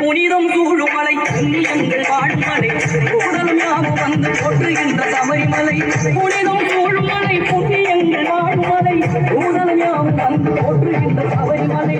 புனிதம் சூழும் மலை புண்ணியங்கள் வாழும் மலை வந்து போற்றுகின்ற சபரிமலை புனிதம் சூழும் புண்ணியங்கள் நாடுமலை மலை உடலும் யாவும் வந்து போற்றுகின்ற சபரிமலை.